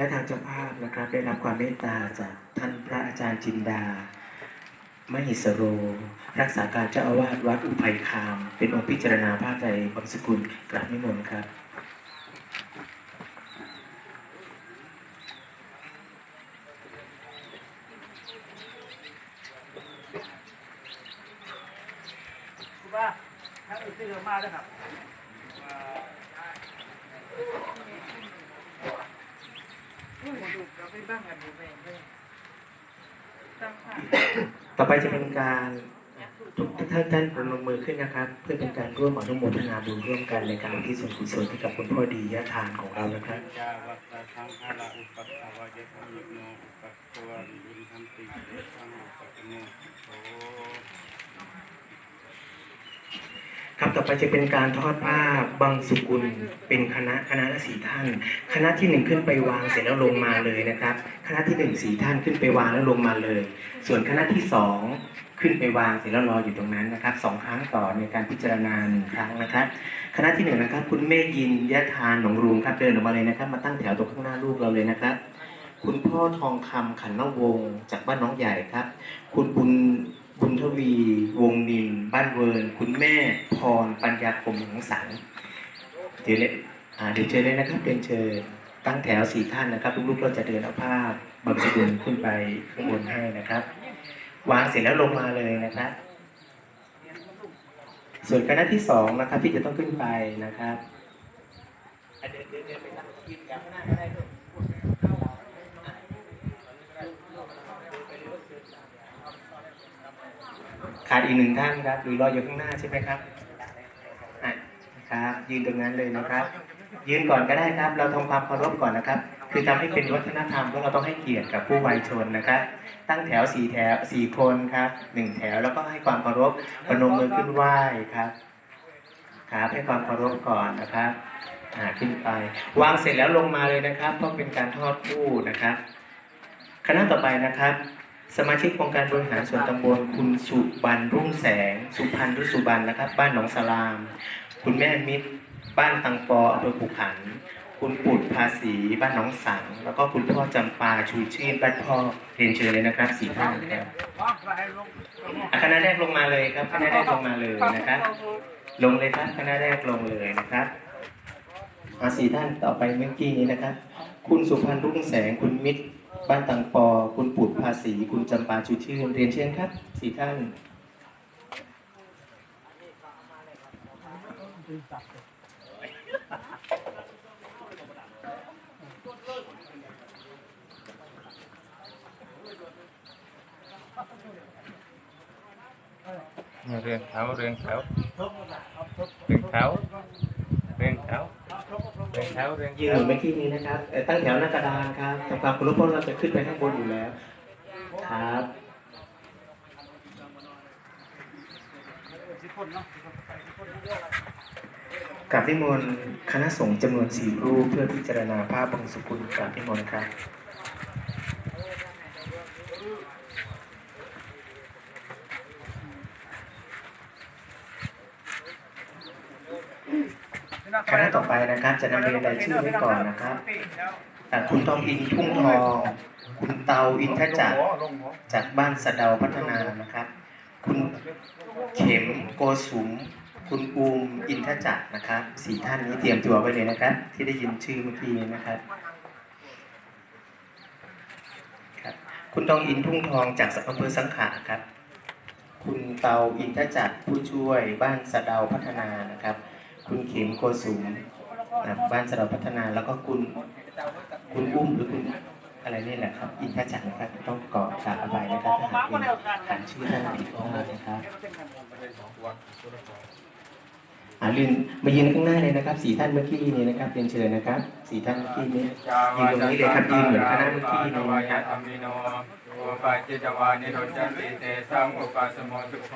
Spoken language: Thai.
และทางเจ้าภาพนะครับ ได้รับความเมตตาจากท่านพระอาจารย์จินดามหิสโร รักษาการเจ้าอาวาสวัดอุภัยคาม เป็นองค์พิจารณาภาคใจบางสกุลกราบนิมนต์ครับคุณว่าทั้งอื่นที่เดินมาด้วยครับ ดูเราไปบ้างกันดูไปตั้งค่าต่อไปจะเป็นการทุกท่านท่านประนมมือขึ้นนะครับ เพื่อเป็นการร่วมอนุโมทนาบุญร่วมกันในการที่ส่วนกุศลให้กับคุณพ่อดียะทานของเรานะครับจาวัตสังฆาราอุปัฏฐวายะธรรมโนอุปัฏฐวันบุญทันติเตสังอุปัฏโนโครับต่อไปจะเป็นการทอดผ้าบางสุกุลเป็นคณะคณะละสี่ท่าน คณะที่หนึ่งขึ้นไปวางเสร็จแล้วลงมาเลยนะครับ คณะที่หนึ่งสี่ท่านขึ้นไปวางแล้วลงมาเลย ส่วนคณะที่สองขึ้นไปวางเสร็จแล้วรออยู่ตรงนั้นนะครับสองครั้งต่อในการพิจารณาหนึ่งครั้งนะครับ คณะที่หนึ่งนะครับ คุณเมฆยินยะทานหนองรูมครับเดินออกมาเลยนะครับ มาตั้งแถวตรงข้างหน้าลูกเราเลยนะครับ คุณพ่อทองคำขันนวงศ์จากบ้านน้องใหญ่ครับ คุณบุญ บุญทวี วงนิน บ้านเวิร์น คุณแม่ พร ปัญญาคมของสังเดี๋ยวเลยอ่าเดี๋ยวเชิญเลยนะครับเดินเชิญตั้งแถวสี่ท่านนะครับลูกๆเราจะเดินเอาผ้าบางสกุลขึ้นไปข้างบนให้นะครับ วางเสร็จแล้วลงมาเลยนะครับ ส่วนคณะที่สองนะครับที่จะต้องขึ้นไปนะครับเดินเดินไปตั้งยืนอย่างข้างหน้าก็ได้ ขาดอีกหนึ่งท่านครับหรือรออยู่ข้างหน้าใช่ไหมครับอะครับ ยืนตรงนั้นเลยนะครับ ยืนก่อนก็ได้ครับ เราทำความเคารพก่อนนะครับ คือทำให้เป็นวัฒนธรรมเพราะเราต้องให้เกียรติกับผู้วัยชนนะครับ ตั้งแถวสี่แถวสี่คนครับหนึ่งแถวแล้วก็ให้ความเคารพประนมมือขึ้นไหว้ครับครับให้ความเคารพก่อนนะครับอ่าขึ้นไป วางเสร็จแล้วลงมาเลยนะครับเพราะเป็นการทอดคู่นะครับคณะต่อไปนะครับ สมาชิกองค์การบริหารส่วนตำบลคุณสุบันรุ่งแสง สุพันธ์รุสุบันนะครับ บ้านหนองสลาม คุณแม่มิตร บ้านตังปออำเภอภูขัน คุณปุดภาษีบ้านหนองสัง แล้วก็คุณพ่อจำปาชูชื่นบ้านพ่อเรียนเชิญเลยนะครับสี่ท่านครับคณะแรกลงมาเลยครับคณะแรกลงมาเลยนะครับ ลงเลยครับคณะแรกลงเลยนะครับอาสี่ท่านต่อไปเมื่อกี้นี้นะครับ คุณสุพันธ์รุ่งแสงคุณมิตร บ้านตังปอ คุณปุดภาษีคุณจำปาชูชื่นเรียนเชิญครับสี่ท่านเรียงแถวเรียงแถวเรียงแถวเรียงแถว เรียงแถวเรียงยืนเหมือนเมื่อกี้นี้นะครับเอ่อตั้งแถวหน้ากระดานครับสำความเคารพเพราะเราจะขึ้นไปข้างบนอยู่แล้ว ครับสิบคนเนาะสิบคนไปสิบคนเยอะกราบนิมนต์คณะสงฆ์จำนวนสี่รูปเพื่อพิจารณาภาพบังสุกุลกราบนิมนต์ครับ คณะต่อไปนะครับ จะนำเรียนรายชื่อไว้ก่อนนะครับอ่คุณทองอินทุ่งทอง คุณเตาอินทจักรจากบ้านสะเดาพัฒนานะครับ คุณเข็มโกสุม คุณอูมอินทจักรนะครับสี่ท่านนี้เตรียมตัวไว้เลยนะครับ ที่ได้ยินชื่อเมื่อกี้นี้นะครับครับ คุณทองอินทุ่งทองจากอำเภอสังขะครับ คุณเตาอินทจักรผู้ช่วยบ้านสะเดาพัฒนานะครับ คุณเข็มโกสุมนะบ้านสะพัฒนาแล้วก็คุณคุณอุ้มหรือคุณอะไรนี่แหละครับ อินทจักรนะครับต้องกอดกราบอภัยนะครับหากเป็นอ่านชื่อท่านผิดพลาดนะครับอาลืนมายืนข้างหน้าเลยนะครับสี่ท่านเมื่อกี้นี้นะครับเรียนเชิญนะครับสี่ท่านเมื่อกี้นี้ยืนตรงนี้เลยครับยืนเหมือนคณะเมื่อกี้นี้นะครับอุปาจิตวานิโรจันติเตสังอุปาสมสุโค